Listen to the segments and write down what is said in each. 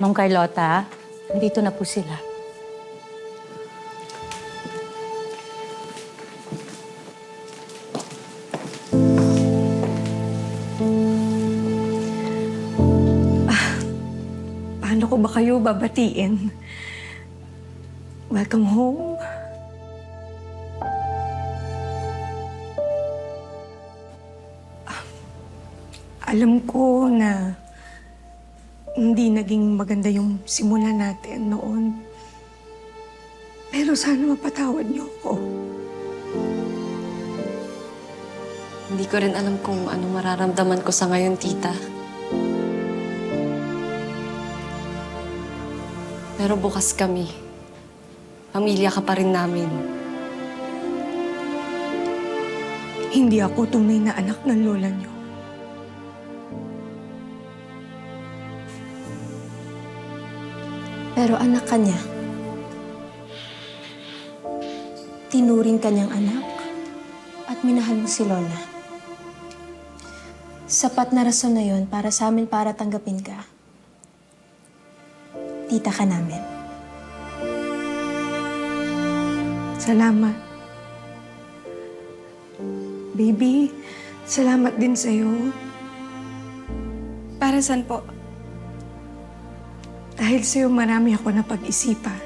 Ma'am Carlota, nandito na po sila. Paano ko ba kayo babatiin? Welcome home. Ah, Alam ko na hindi naging maganda yung simula natin noon. Pero sana mapatawad niyo ako. Hindi ko rin alam kung ano mararamdaman ko sa ngayon, tita. Pero bukas kami. Pamilya ka pa rin namin. Hindi ako tunay na anak ng lola niyo. Pero anak ka niya. Tinuring ka anak at minahal mo si Lola. Sapat na rason na yon para sa amin para tanggapin ka. Tita ka namin. Salamat. Baby, salamat din sa'yo. Para saan po? Dahil sa'yo marami ako na pag-isipan.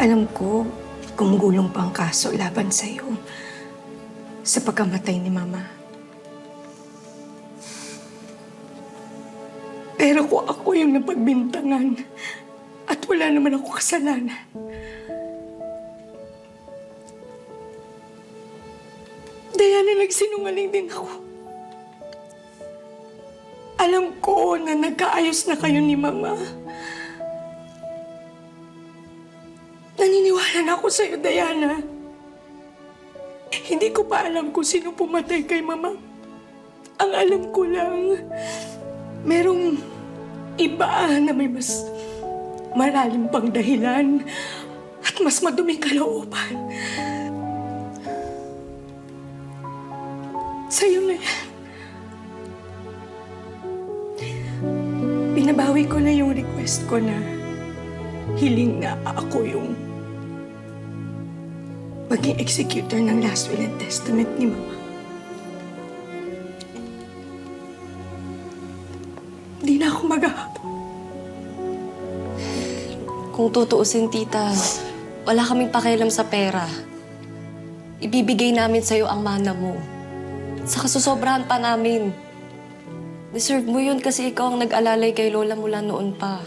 Alam ko, gumugulong pa ang kaso laban sa'yo sa pagkamatay ni Mama. Pero kung ako yung napagbintangan at wala naman ako kasalanan, Diana, nagsinungaling din ako. Alam ko na nagkaayos na kayo ni Mama. Naniniwala na ako sa'yo, Diana. Hindi ko pa alam kung sino pumatay kay Mama. Ang alam ko lang, merong iba na may mas malalim pang dahilan at mas maduming kalooban. Sa'yo na yan. Binabawi ko na yung request ko na hiling na ako yung maging executor ng last will and testament ni Mama. Hindi na ako maghahabol. Kung tutuusin, tita, wala kaming pakialam sa pera. Ibibigay namin sa'yo ang mana mo. Sa kasusobrahan pa namin. Deserve mo yun kasi ikaw ang nag-alalay kay Lola mula noon pa.